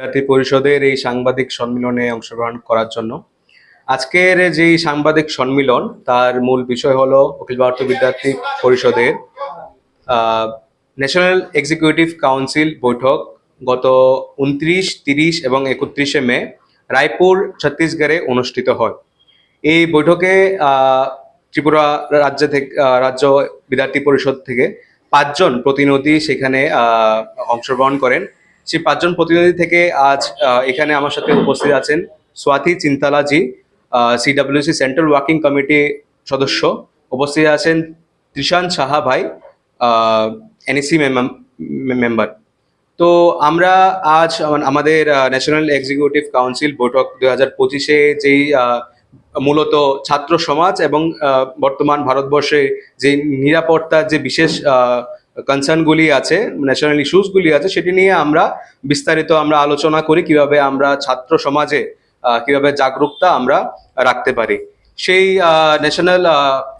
বিদ্যার্থী পরিষদের এই সাংবাদিক সম্মিলনে অংশগ্রহণ করার জন্য। আজকের যেই সাংবাদিক সম্মিলন, তার মূল বিষয় হলো অখিল ভারতীয় বিদ্যার্থী পরিষদের ন্যাশনাল এক্সিকিউটিভ কাউন্সিল বৈঠক গত উনত্রিশ, তিরিশ এবং একত্রিশে মে রায়পুর, ছত্তিশগড়ে অনুষ্ঠিত হয়। এই বৈঠকে ত্রিপুরা রাজ্য থেকে রাজ্য বিদ্যার্থী পরিষদ থেকে পাঁচজন প্রতিনিধি সেখানে অংশগ্রহণ করেন। সেই পাঁচজন প্রতিনিধি থেকে আজ এখানে আমার সাথে উপস্থিত আছেন স্বাতি চিন্তালাজি সিডাব্লিউসি সেন্ট্রাল ওয়ার্কিং কমিটি সদস্য। উপস্থিত আছেন ত্রিশান সাহা ভাই এনএসি মেম্বার তো আমরা আজ আমাদের ন্যাশনাল এক্সিকিউটিভ কাউন্সিল বৈঠক দুই হাজার পঁচিশে যেই মূলত ছাত্র সমাজ এবং বর্তমান ভারতবর্ষে যে নিরাপত্তার যে বিশেষ কনসার্নগুলি আছে ন্যাশনাল ইস্যুসগুলি আছে, সেটি নিয়ে আমরা বিস্তারিত আমরা আলোচনা করি কীভাবে আমরা ছাত্র সমাজে কীভাবে জাগরুকতা আমরা রাখতে পারি। সেই ন্যাশনাল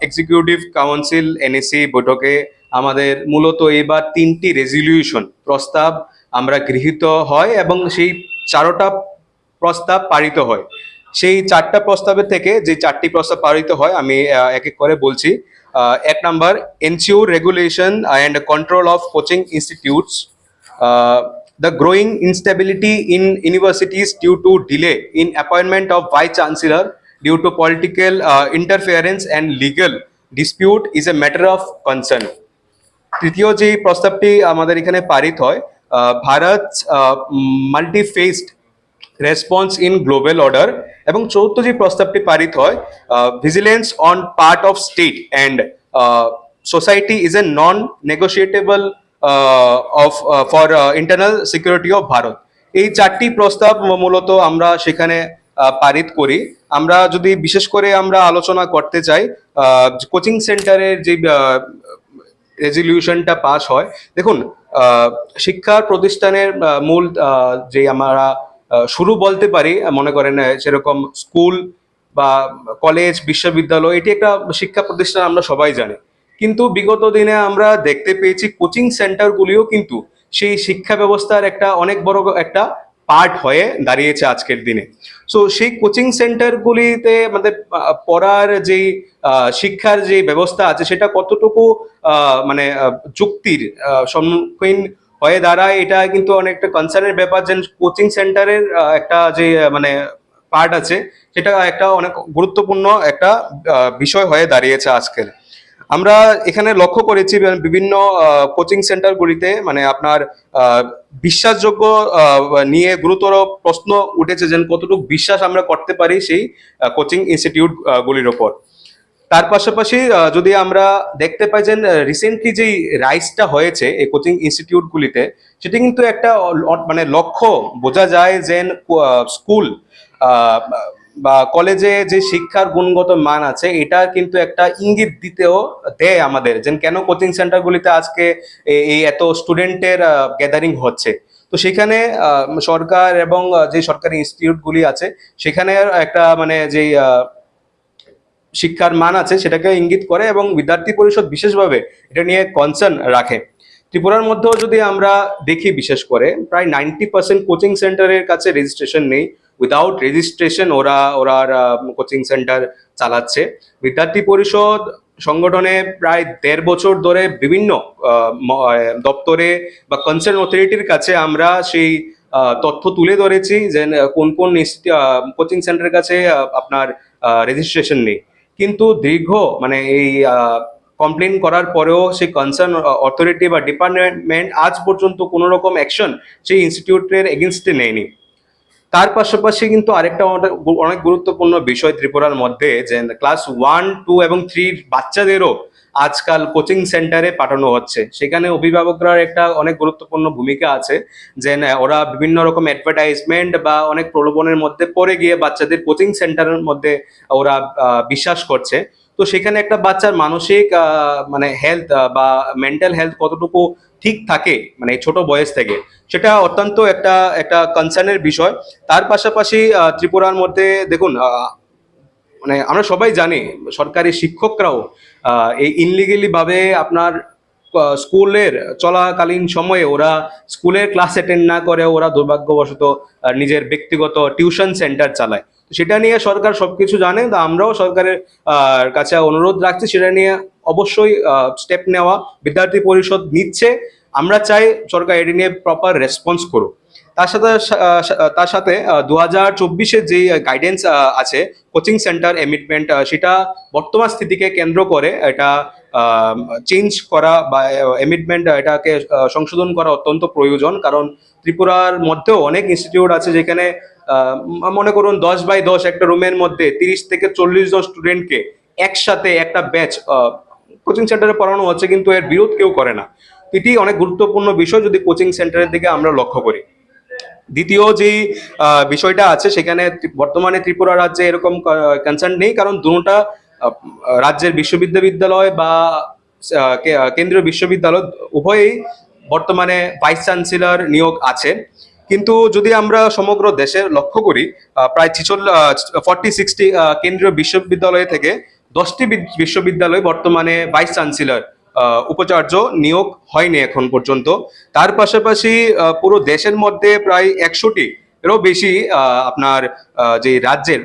এক্সিকিউটিভ কাউন্সিল এনএসি বৈঠকে আমাদের মূলত এবার তিনটি রেজলিউশন প্রস্তাব আমরা গৃহীত হয় এবং সেই চারোটা প্রস্তাব পারিত হয়। সেই চারটা প্রস্তাবের থেকে যে চারটি প্রস্তাব পারিত হয়, আমি এক এক করে বলছি। এক number ensure regulation and control of coaching institutes the growing instability in universities due to delay in appointment of vice chancellor due to political uh, interference and legal dispute is a matter of concern তৃতীয় যে প্রস্তাবটি আমাদের এখানে পারিত হয় আহ, Bharat multi faced response in global order এবং চৌথ যে প্রস্তাবটি পারিত হয় vigilance on part of state and society is a non negotiable of for internal security of Bharat. এই চারটি প্রস্তাব মূলত আমরা সেখানে পারিত করি। আমরা যদি বিশেষ করে আমরা আলোচনা করতে চাই কোচিং সেন্টারের যে রেজলিউশনটা পাস হয়, দেখুন শিক্ষা প্রতিষ্ঠানের মূল যে আমরা শুরু বলতে পারি মনে করেন সেরকম স্কুল বা কলেজ, বিশ্ববিদ্যালয়, এটি একটা শিক্ষা প্রতিষ্ঠান আমরা সবাই জানি। কিন্তু বিগত দিনে আমরা দেখতে পেয়েছি কোচিং সেন্টারগুলিও কিন্তু সেই শিক্ষা ব্যবস্থার একটা অনেক বড় একটা পার্ট হয়ে দাঁড়িয়েছে আজকের দিনে। সো সেই কোচিং সেন্টারগুলিতে আমাদের পড়ার যেই শিক্ষার যে ব্যবস্থা আছে, সেটা কতটুকু মানে যুক্তির সম্মুখীন হয়ে দাঁড়ায়, এটা কিন্তু অনেকটা কনসার্নের ব্যাপার। যে কোচিং সেন্টারের একটা যে মানে পার্ট আছে, সেটা একটা অনেক গুরুত্বপূর্ণ একটা বিষয় হয়ে দাঁড়িয়েছে আজকের। আমরা এখানে লক্ষ্য করেছি বিভিন্ন কোচিং সেন্টারগুলিতে মানে আপনার বিশ্বাসযোগ্য নিয়ে গুরুতর প্রশ্ন উঠেছে যে কতটুকু বিশ্বাস আমরা করতে পারি সেই কোচিং ইনস্টিটিউট গুলির ওপর। তার পাশাপাশি যদি আমরা দেখতে পাই যে রিসেন্টলি যেই রাইসটা হয়েছে এই কোচিং ইনস্টিটিউটগুলিতে সেটি কিন্তু একটা মানে লক্ষ্য বোঝা যায় যে স্কুল বা কলেজে যে শিক্ষার গুণগত মান আছে, এটা কিন্তু একটা ইঙ্গিত দিতেও দেয় আমাদের যে, কেন কোচিং সেন্টারগুলিতে আজকে এই এত স্টুডেন্টের গ্যাদারিং হচ্ছে। তো সেখানে সরকার এবং যে সরকারি ইনস্টিটিউটগুলি আছে, সেখানে একটা মানে যেই শিক্ষার মান আছে সেটাকে ইঙ্গিত করে এবং বিদ্যার্থী পরিষদ বিশেষভাবে এটা নিয়ে কনসার্ন রাখে। ত্রিপুরার মধ্যেও যদি আমরা দেখি বিশেষ করে, প্রায় নাইনটি পার্সেন্ট কোচিং সেন্টারের কাছে রেজিস্ট্রেশন নেই। উইদাউট রেজিস্ট্রেশন ওরা ওরা কোচিং সেন্টার চালাচ্ছে। বিদ্যার্থী পরিষদ সংগঠনে প্রায় দেড় বছর ধরে বিভিন্ন দপ্তরে বা কনসার্ন অথরিটির কাছে আমরা সেই তথ্য তুলে ধরেছি যে কোন কোন কোচিং সেন্টারের কাছে আপনার রেজিস্ট্রেশন নেই। কিন্তু দীর্ঘ মানে এই কমপ্লেন করার পরেও সেই কনসার্ন অথরিটি বা ডিপার্টমেন্ট আজ পর্যন্ত কোনো রকম অ্যাকশন সেই ইনস্টিটিউটের এগেনস্টে নেয়নি। তার পাশাপাশি কিন্তু আরেকটা অনেক গুরুত্বপূর্ণ বিষয় ত্রিপুরার মধ্যে যে ক্লাস ওয়ান টু এবং থ্রির বাচ্চাদেরও আজকাল কোচিং সেন্টারে পাঠানো হচ্ছে। সেখানে অভিভাবকরা একটা অনেক গুরুত্বপূর্ণ ভূমিকা আছে, যে ওরা বিভিন্ন রকম অ্যাডভার্টাইজমেন্ট বা অনেক প্রলোভনের মধ্যে পড়ে গিয়ে বাচ্চাদের কোচিং সেন্টারের মধ্যে ওরা বিশ্বাস করছে। তো সেখানে একটা বাচ্চার মানসিক মানে হেলথ বা মেন্টাল হেলথ কতটুকু ঠিক থাকে মানে ছোট বয়স থেকে, সেটা অত্যন্ত একটা একটা কনসার্নের বিষয়। তার পাশাপাশি ত্রিপুরার মধ্যে দেখুন মানে আমরা সবাই জানি, সরকারি শিক্ষকরাও এই ইনলিগেলি ভাবে আপনার স্কুলের চলাকালীন সময়ে ওরা স্কুলের ক্লাস অ্যাটেন্ড না করে ওরা দুর্ভাগ্যবশত নিজের ব্যক্তিগত টিউশন সেন্টার চালায়। সেটা নিয়ে সরকার সবকিছু জানে, তো আমরাও সরকারের কাছে অনুরোধ রাখছি, সেটা নিয়ে অবশ্যই স্টেপ নেওয়া। বিদ্যার্থী পরিষদ নিচ্ছে। আমরা চাই সরকার এটি নিয়ে প্রপার রেসপন্স করুক। তার সাথে তার সাথে দু হাজার চব্বিশের যে গাইডেন্স আছে কোচিং সেন্টার এমিটমেন্ট সেটা বর্তমান স্থিতিকে কেন্দ্র করে এটা চেঞ্জ করা বা এমিটমেন্ট এটাকে সংশোধন করা অত্যন্ত প্রয়োজন। কারণ ত্রিপুরার মধ্যেও অনেক ইনস্টিটিউট আছে যেখানে মনে করুন দশ বাই দশ একটা রুমের মধ্যে তিরিশ থেকে চল্লিশ জন স্টুডেন্টকে একসাথে একটা ব্যাচ কোচিং সেন্টারে পড়ানো হচ্ছে, কিন্তু এর বিরোধ কেউ করে না। এটি অনেক গুরুত্বপূর্ণ বিষয় যদি কোচিং সেন্টারের দিকে আমরা লক্ষ্য করি। দ্বিতীয় যে বিষয়টা আছে, সেখানে বর্তমানে ত্রিপুরা রাজ্যে এরকম কনসার্ন নেই, কারণ দুটা রাজ্যের বিশ্ববিদ্যালয় বা কেন্দ্রীয় বিশ্ববিদ্যালয় উভয়ই বর্তমানে ভাইস চ্যান্সেলর নিয়োগ আছে। কিন্তু যদি আমরা সমগ্র দেশের লক্ষ্য করি প্রায় ছিচল্লিশ ফর্টি সিক্সটি কেন্দ্রীয় বিশ্ববিদ্যালয় থেকে দশটি বিশ্ববিদ্যালয় বর্তমানে ভাইস চ্যান্সেলর উপাচার্য নিয়োগ হয়নি এখন পর্যন্ত। তার পাশাপাশি পুরো দেশের মধ্যে প্রায় একশোটি এরও বেশি আপনার যে রাজ্যের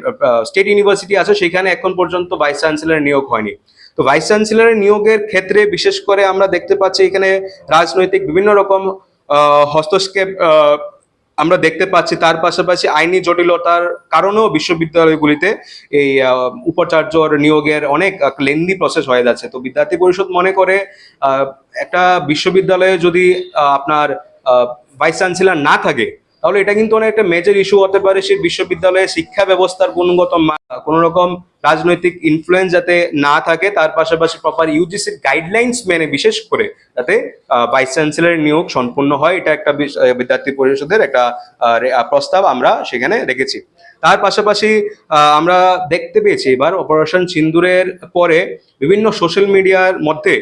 স্টেট ইউনিভার্সিটি আছে, সেখানে এখন পর্যন্ত ভাইস চ্যান্সেলর নিয়োগ হয়নি। তো ভাইস চ্যান্সেলরের নিয়োগের ক্ষেত্রে বিশেষ করে আমরা দেখতে পাচ্ছি এখানে রাজনৈতিক বিভিন্ন রকম হস্তক্ষেপ আমরা দেখতে পাচ্ছি তার পাশাপাশি আইনি জটিলতার কারণেও বিশ্ববিদ্যালয়গুলিতে এই উপাচার্য নিয়োগের অনেক লেন্দি প্রসেস হয়ে যাচ্ছে। তো বিদ্যার্থী পরিষদ মনে করে একটা বিশ্ববিদ্যালয়ে যদি আপনার ভাইস চ্যান্সেলার না থাকে, তাহলে এটা কিন্তু অনেক একটা মেজর ইস্যু হতে পারে সেই বিশ্ববিদ্যালয়ে শিক্ষা ব্যবস্থার গুণগত মান কোনো রকম রাজনৈতিক ইনফ্লুয়েন্স যাতে না থাকে, তার পাশাপাশি প্রপার ইউজিসির গাইডলাইন্স মেনে বিশেষ করে যাতে ভাইস চ্যান্সেলরের নিয়োগ সম্পূর্ণ হয়, এটা একটা বিদ্যার্থী পরিষদের একটা প্রস্তাব আমরা সেখানে রেখেছি। তার পাশাপাশি আমরা দেখতে পেয়েছি এবার অপারেশন সিন্দুরের পরে বিভিন্ন সোশ্যাল মিডিয়ার মধ্যে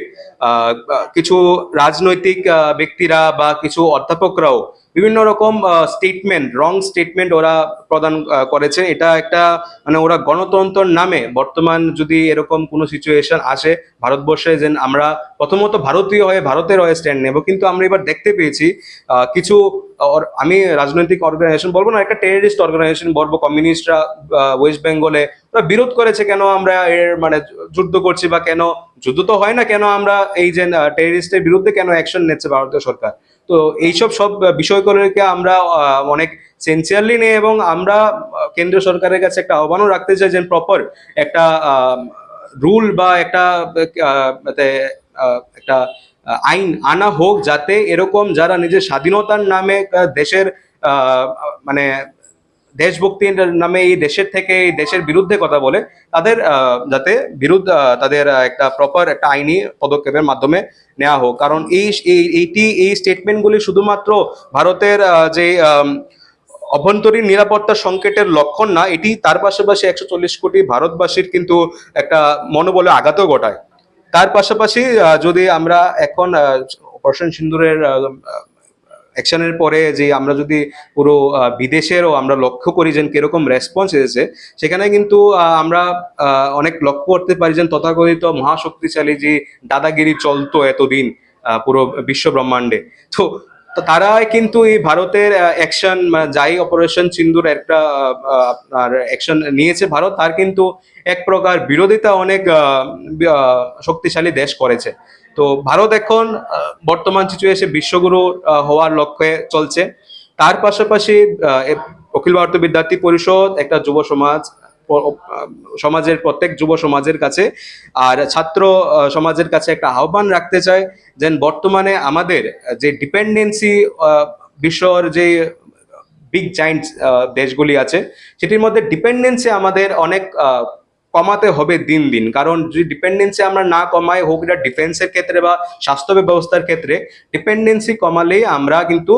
কিছু রাজনৈতিক ব্যক্তিরা বা কিছু অধ্যাপকরাও বিভিন্ন রকম স্টেটমেন্ট রং স্টেটমেন্ট ওরা প্রদান করেছে এটা একটা মানে ওরা গণতন্ত্রের নামে বর্তমান যদি এরকম কোনো সিচুয়েশন আসে ভারতবর্ষে যে আমরা প্রথমত ভারতীয় হয়ে ভারতের হয়ে স্ট্যান্ড নেব। কিন্তু আমরা এবার দেখতে পেয়েছি কিছু আমি রাজনৈতিক অর্গানাইজেশন বলব না একটা টেররিস্ট অর্গানাইজেশন বলব কমিউনিস্টরা ওয়েস্ট বেঙ্গলে ওরা বিরোধ করেছে কেন আমরা এর মানে যুদ্ধ করছি বা কেন যুদ্ধ তো হয় না কেন আমরা এই যে টেররিস্টের বিরুদ্ধে কেন অ্যাকশন নিচ্ছে ভারতীয় সরকার? তো এইসব সব বিষয়গুলোকে আমরা অনেক সেন্সিয়ারলি নেই এবং আমরা আহ, কেন্দ্রীয় সরকারের কাছে একটা আহ্বানও রাখতে চাই যে প্রপার একটা রুল বা একটা একটা আইন আনা হোক যাতে এরকম যারা নিজের স্বাধীনতার নামে দেশের মানে দেশভক্তির নামে এই দেশের থেকে, এই দেশের বিরুদ্ধে কথা বলে, তাদের যাতে বিরুদ্ধ তাদের একটা প্রপার একটা আইনি পদক্ষেপের মাধ্যমে নেওয়া হোক। কারণ এই, এই- এইটি, এই স্টেটমেন্টগুলি শুধুমাত্র ভারতের যে অভ্যন্তরীণ নিরাপত্তা সংকটের লক্ষণ না, এটি তার পাশাপাশি একশো চল্লিশ কোটি ভারতবাসীর কিন্তু একটা মনোবলে আঘাতও ঘটায়। তার পাশাপাশি যদি আমরা এখন অপারেশন সিন্দুরের অ্যাকশনের পরে যে আমরা যদি পুরো বিদেশেরও আমরা লক্ষ্য করি যে কীরকম রেসপন্স এসেছে, সেখানে কিন্তু আমরা অনেক লক্ষ্য করতে পারি যে তথাকথিত মহাশক্তিশালী যে দাদাগিরি চলতো এতদিন পুরো বিশ্ব ব্রহ্মাণ্ডে তো তো তারা কিন্তু এই ভারতের অ্যাকশন যাই অপারেশন সিন্দুর একটা আপনার অ্যাকশন নিয়েছে ভারত, তার কিন্তু এক প্রকার বিরোধিতা অনেক শক্তিশালী দেশ করেছে। তো ভারত এখন বর্তমান সিচুয়েশনে বিশ্বগুরু হওয়ার লক্ষ্যে চলছে। তার পাশাপাশি অখিল ভারতীয় বিদ্যার্থী পরিষদ, একটা যুব সমাজ সমাজের প্রত্যেক যুব সমাজের কাছে, আর ছাত্র সমাজের কাছে একটা আহ্বান রাখতে চায়, যেন বর্তমানে আমাদের যে ডিপেন্ডেন্সি বিশ্বর যে বিগ জাইন্ট দেশগুলি আছে, সেটির মধ্যে ডিপেন্ডেন্সি আমাদের অনেক কমাতে হবে দিন দিন। কারণ যদি ডিপেন্ডেন্সি আমরা না কমাই, হোক এটা ডিফেন্সের ক্ষেত্রে বা স্বাস্থ্য ব্যবস্থার ক্ষেত্রে ডিপেন্ডেন্সি কমালেই আমরা কিন্তু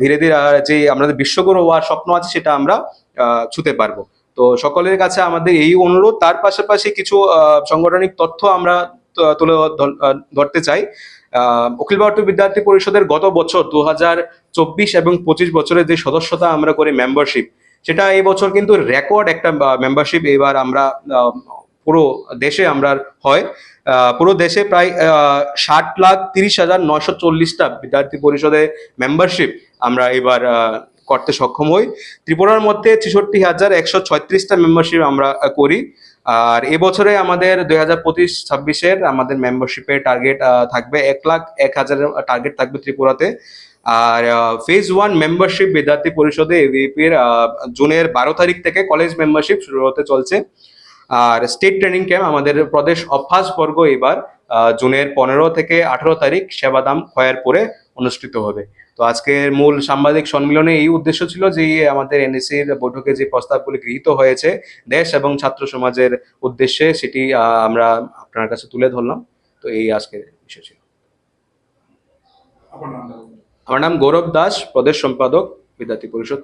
ধীরে ধীরে যে আমাদের বিশ্বগুরু হওয়ার স্বপ্ন আছে, সেটা আমরা ছুতে পারব। তো সকলের কাছে আমাদের এই অনুরোধ। তার পাশাপাশি কিছু সাংগঠনিক তথ্য আমরা তুলে ধর- ধরতে চাই। অখিল ভারতীয় বিদ্যার্থী পরিষদের গত বছর দু হাজার চব্বিশ এবং পঁচিশ বছরের যে সদস্যতা আমরা করি মেম্বারশিপ সেটা এই বছর কিন্তু রেকর্ড একটা মেম্বারশিপ এবার আমরা পুরো দেশে আমরা হয়। পুরো দেশে প্রায় ষাট লাখ তিরিশ হাজার নশো চল্লিশটা বিদ্যার্থী পরিষদে মেম্বারশিপ আমরা এবার করতে সক্ষম হই। ত্রিপুরার মধ্যে ছেষট্টি হাজার একশো ছয়ত্রিশটা মেম্বারশিপ আমরা করি। আর এবছরে আমাদের দুই হাজার পঁচিশ ছাব্বিশের আমাদের মেম্বারশিপের টার্গেট থাকবে এক লাখ এক হাজারের টার্গেট থাকবে ত্রিপুরাতে। আর ফেজ ওয়ান মেম্বারশিপ বিদ্যার্থী পরিষদে এভিপির জুনের বারো তারিখ থেকে কলেজ মেম্বারশিপ শুরু হতে চলছে। আর স্টেট ট্রেনিং ক্যাম্প আমাদের প্রদেশ অভ্যাস বর্গ এবার জুনের পনেরো থেকে আঠারো তারিখ সেবাদাম খয়ারপুরে অনুষ্ঠিত হবে। তো আজকের মূল সাংবাদিক সম্মেলনে এই উদ্দেশ্য ছিল যে আমাদের এনএসির বৈঠকে যে প্রস্তাবগুলি গৃহীত হয়েছে দেশ এবং ছাত্র সমাজের উদ্দেশ্যে সেটি আমরা আপনার কাছে তুলে ধরলাম। তো এই আজকের বিষয় ছিল। আমার নাম গৌরব দাস প্রদেশ সম্পাদক বিদ্যার্থী পরিষদ